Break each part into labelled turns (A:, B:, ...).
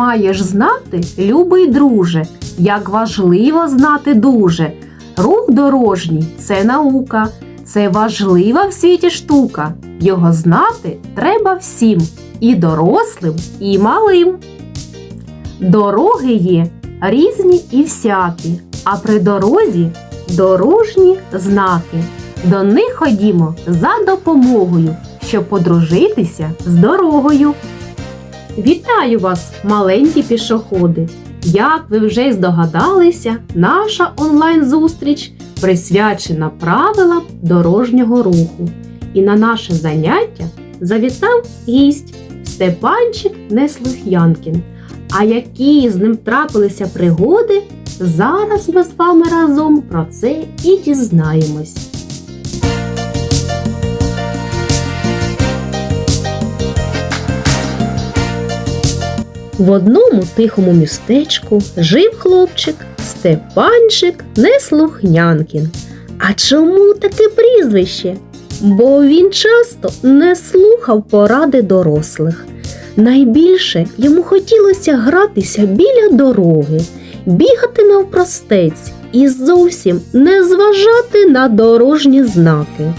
A: маєш знати, любий друже, як важливо знати дуже. Рух дорожній це наука, це важлива в світі штука. Його знати треба всім, і дорослим, і малим. Дороги є різні і всякі, а при дорозі дорожні знаки. До них ходімо за допомогою, щоб подружитися з дорогою. Вітаю вас, маленькі пішоходи! Як ви вже й здогадалися, наша онлайн-зустріч присвячена правилам дорожнього руху. І на наше заняття завітав гість Степанчик Неслух'янкін. А які з ним трапилися пригоди, зараз ми з вами разом про це і дізнаємось. В одному тихому містечку жив хлопчик Степанчик Неслухнянкін. А чому таке прізвище? Бо він часто не слухав поради дорослих. Найбільше йому хотілося гратися біля дороги, бігати навпростець і зовсім не зважати на дорожні знаки.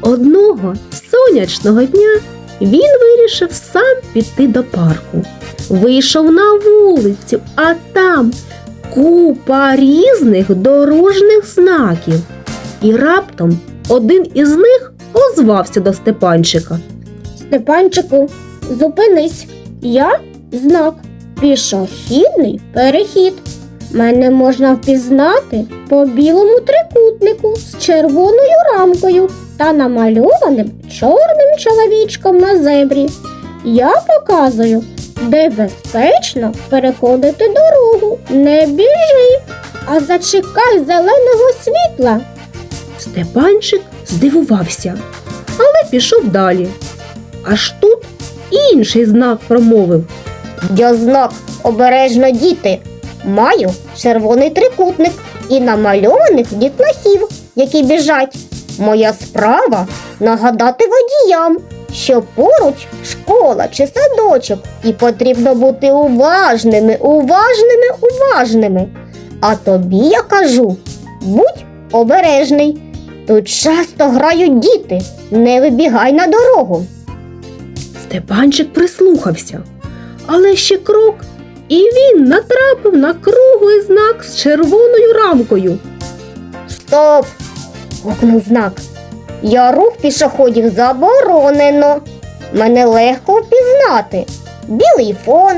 A: Одного сонячного дня він вирішив сам піти до парку. Вийшов на вулицю, а там купа різних дорожніх знаків. І раптом один із них озвався до Степанчика.
B: Степанчику, зупинись. Я знак. Пішохідний перехід. Мене можна впізнати по білому трикутнику з червоною рамкою та намальованим чорним чоловічком на зебрі. Я показую, де безпечно переходити дорогу. Не біжи, а зачекай зеленого світла.
A: Степанчик здивувався, але пішов далі. Аж тут інший знак промовив.
B: Я знак обережно діти. Маю червоний трикутник і намальованих дітлахів, які біжать. Моя справа нагадати водіям, що поруч школа чи садочок, і потрібно бути уважними, уважними, уважними. А тобі я кажу, будь обережний. Тут часто грають діти, не вибігай на дорогу.
A: Степанчик прислухався, але ще крок, і він натрапив на круглий знак з червоною рамкою.
B: Стоп! гукнув знак. Я рух пішоходів заборонено. Мене легко впізнати. Білий фон,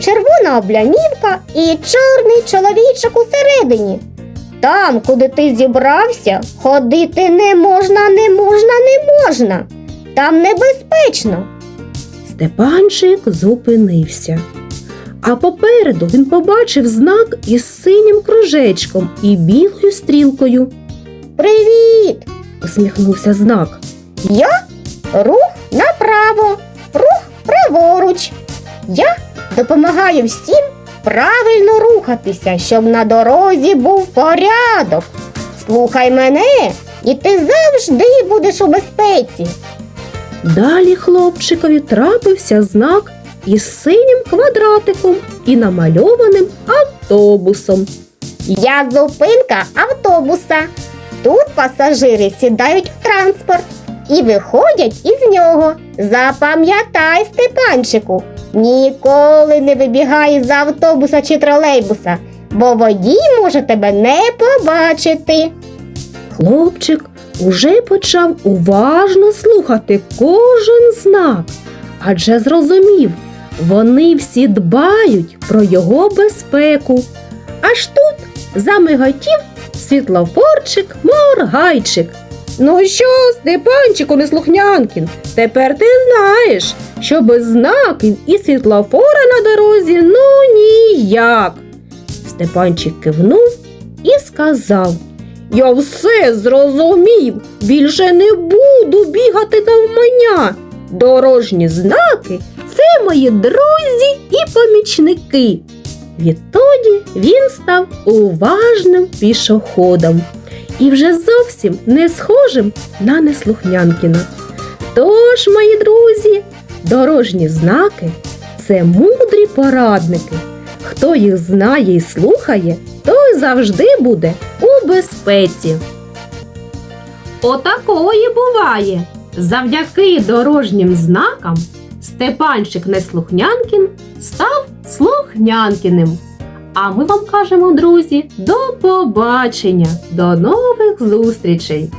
B: червона облямівка і чорний чоловічок усередині. Там, куди ти зібрався, ходити не можна, не можна, не можна. Там небезпечно.
A: Степанчик зупинився. А попереду він побачив знак із синім кружечком і білою стрілкою.
B: Привіт!
A: Усміхнувся знак.
B: Я рух направо, рух праворуч. Я допомагаю всім правильно рухатися, щоб на дорозі був порядок. Слухай мене, і ти завжди будеш у безпеці.
A: Далі хлопчикові трапився знак із синім квадратиком і намальованим автобусом.
B: Я зупинка автобуса. Тут пасажири сідають в транспорт і виходять із нього. Запам'ятай, Степанчику, ніколи не вибігай з автобуса чи тролейбуса, бо водій може тебе не побачити.
A: Хлопчик уже почав уважно слухати кожен знак, адже зрозумів, вони всі дбають про його безпеку. Аж тут замиготів світлофорчик моргайчик. Ну що, Степанчику неслухнянкін, тепер ти знаєш, що без знаків і світлофора на дорозі ну ніяк. Степанчик кивнув і сказав. Я все зрозумів. Більше не буду бігати навмання. Дорожні знаки це мої друзі і помічники. Відтоді він став уважним пішоходом і вже зовсім не схожим на неслухнянкіна. Тож, мої друзі, дорожні знаки Це мудрі порадники. Хто їх знає і слухає, той завжди буде у безпеці. Отакої буває. Завдяки дорожнім знакам Степанчик Неслухнянкін став слухнянкіним. А ми вам кажемо, друзі, до побачення, до нових зустрічей!